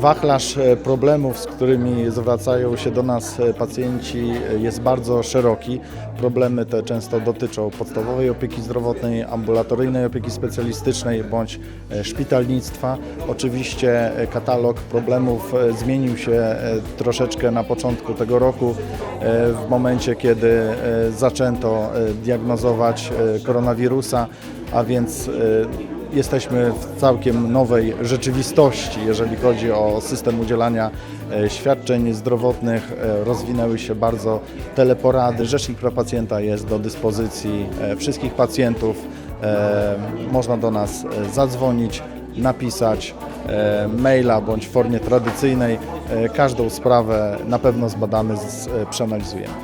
Wachlarz e, problemów, z którymi zwracają się do nas e, pacjenci e, jest bardzo szeroki. Problemy te często dotyczą podstawowej opieki zdrowotnej, ambulatoryjnej opieki specjalistycznej bądź szpitalnictwa. Oczywiście katalog problemów zmienił się troszeczkę na początku tego roku, w momencie kiedy zaczęto diagnozować koronawirusa, a więc e, jesteśmy w całkiem nowej rzeczywistości, jeżeli chodzi o system udzielania e, świadczeń zdrowotnych. E, Rozwinęły się bardzo teleporady. Rzecznik praw pacjenta jest do dyspozycji e, wszystkich pacjentów. Można do nas zadzwonić, napisać maila bądź w formie tradycyjnej. Każdą sprawę na pewno zbadamy, przeanalizujemy.